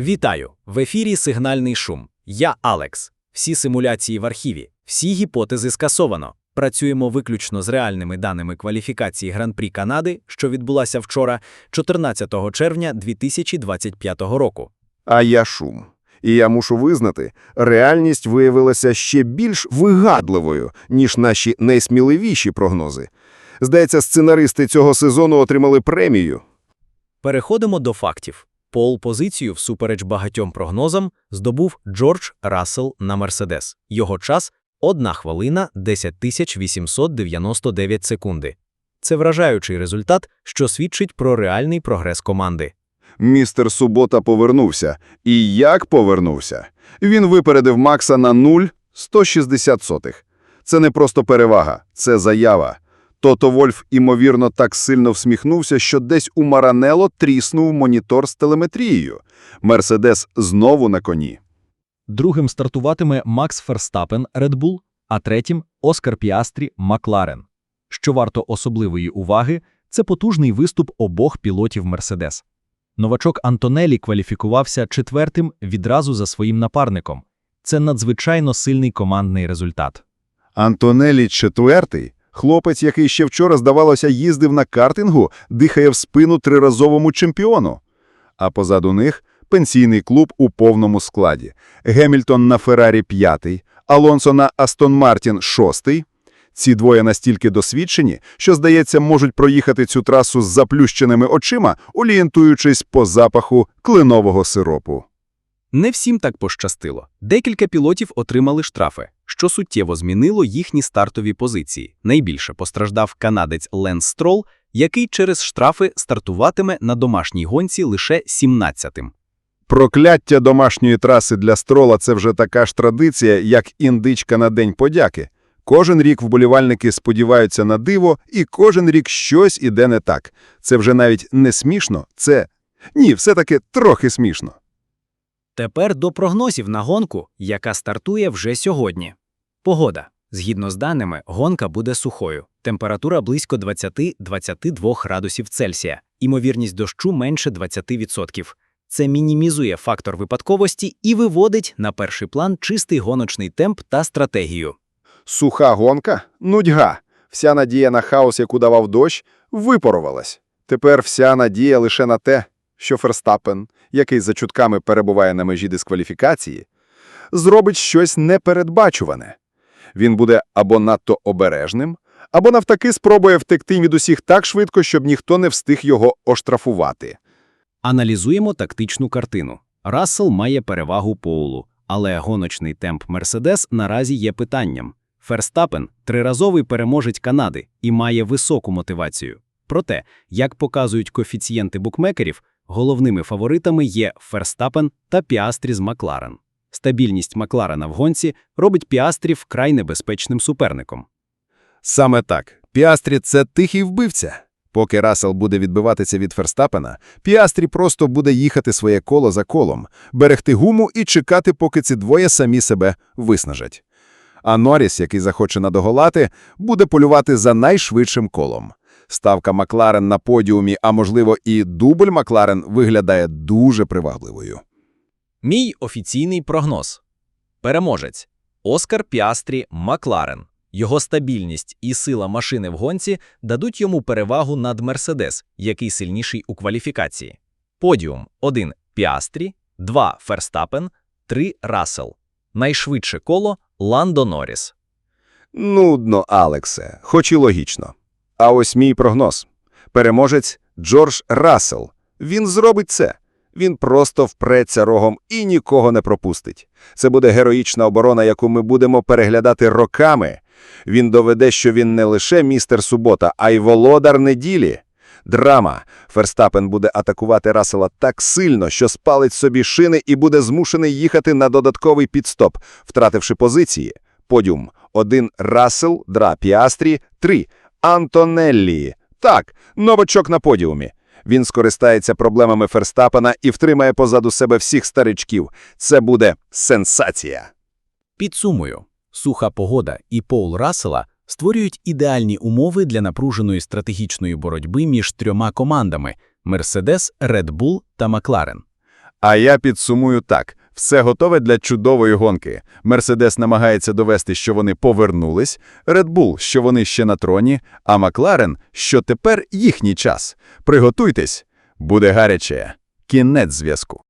Вітаю! В ефірі Сигнальний шум. Я Алекс. Всі симуляції в архіві, всі гіпотези скасовано. Працюємо виключно з реальними даними кваліфікації Гран-прі Канади, що відбулася вчора, 14 червня 2025 року. А я шум. І я мушу визнати, реальність виявилася ще більш вигадливою, ніж наші найсміливіші прогнози. Здається, сценаристи цього сезону отримали премію. Переходимо до фактів. Пол-позицію всупереч багатьом прогнозам здобув Джордж Рассел на Мерседес. Його час – 1 хвилина 10 899 секунди. Це вражаючий результат, що свідчить про реальний прогрес команди. Містер Субота повернувся. І як повернувся? Він випередив Макса на 0,160 сотих. Це не просто перевага, це заява. Тото Вольф, імовірно, так сильно всміхнувся, що десь у Маранело тріснув монітор з телеметрією. Мерседес знову на коні. Другим стартуватиме Макс Ферстапен Red Bull, а третім Оскар Піастрі Макларен. Що варто особливої уваги, це потужний виступ обох пілотів Мерседес. Новачок Антонелі кваліфікувався четвертим відразу за своїм напарником. Це надзвичайно сильний командний результат. Антонелі четвертий, хлопець, який ще вчора, здавалося, їздив на картингу, дихає в спину триразовому чемпіону. А позаду них пенсійний клуб у повному складі. Гемільтон на Феррарі п'ятий, Алонсо на Астон Мартін шостий. Ці двоє настільки досвідчені, що, здається, можуть проїхати цю трасу з заплющеними очима, орієнтуючись по запаху кленового сиропу. Не всім так пощастило. Декілька пілотів отримали штрафи, що суттєво змінило їхні стартові позиції. Найбільше постраждав канадець Ленс Строл, який через штрафи стартуватиме на домашній гонці лише 17-тим. Прокляття домашньої траси для строла – це вже така ж традиція, як індичка на День подяки. Кожен рік вболівальники сподіваються на диво, і кожен рік щось іде не так. Це вже навіть не смішно, це... Ні, все-таки трохи смішно. Тепер до прогнозів на гонку, яка стартує вже сьогодні. Погода. Згідно з даними, гонка буде сухою. Температура близько 20-22 градусів Цельсія. Імовірність дощу менше 20%. Це мінімізує фактор випадковості і виводить на перший план чистий гоночний темп та стратегію. Суха гонка – нудьга. Вся надія на хаос, яку давав дощ, випарувалась. Тепер вся надія лише на те, що Ферстапен, який за чутками перебуває на межі дискваліфікації, зробить щось непередбачуване. Він буде або надто обережним, або навтаки спробує втекти від усіх так швидко, щоб ніхто не встиг його оштрафувати. Аналізуємо тактичну картину. Рассел має перевагу Поулу, але гоночний темп Мерседес наразі є питанням. Ферстапен – триразовий переможець Канади і має високу мотивацію. Проте, як показують коефіцієнти букмекерів, головними фаворитами є Ферстапен та Піастрі з Макларен. Стабільність Макларена в гонці робить Піастрі вкрай небезпечним суперником. Саме так. Піастрі – це тихий вбивця. Поки Рассел буде відбиватися від Ферстапена, Піастрі просто буде їхати своє коло за колом, берегти гуму і чекати, поки ці двоє самі себе виснажать. А Норріс, який захоче надоголати, буде полювати за найшвидшим колом. Ставка Макларен на подіумі, а можливо і дубль Макларен, виглядає дуже привабливою. Мій офіційний прогноз. Переможець. Оскар Піастрі Макларен. Його стабільність і сила машини в гонці дадуть йому перевагу над Мерседес, який сильніший у кваліфікації. Подіум 1 Піастрі, 2 Ферстапен, 3 Рассел. Найшвидше коло Ландо Норріс. Нудно, Алексе, хоч і логічно. А ось мій прогноз. Переможець Джордж Рассел. Він зробить це. Він просто впреться рогом і нікого не пропустить. Це буде героїчна оборона, яку ми будемо переглядати роками. Він доведе, що він не лише містер Субота, а й володар неділі. Драма. Ферстапен буде атакувати Рассела так сильно, що спалить собі шини і буде змушений їхати на додатковий підстоп, втративши позиції. Подіум. Один Рассел, Дра Піастрі, три Антонеллі. Так, новачок на подіумі. Він скористається проблемами Ферстапена і втримає позаду себе всіх старичків. Це буде сенсація. Підсумую. Суха погода і Пол Рассела створюють ідеальні умови для напруженої стратегічної боротьби між трьома командами – Мерседес, Red Bull та Макларен. А я підсумую так. Все готове для чудової гонки. Мерседес намагається довести, що вони повернулись, Bull, що вони ще на троні, а Макларен, що тепер їхній час. Приготуйтесь, буде гаряче. Кінець зв'язку.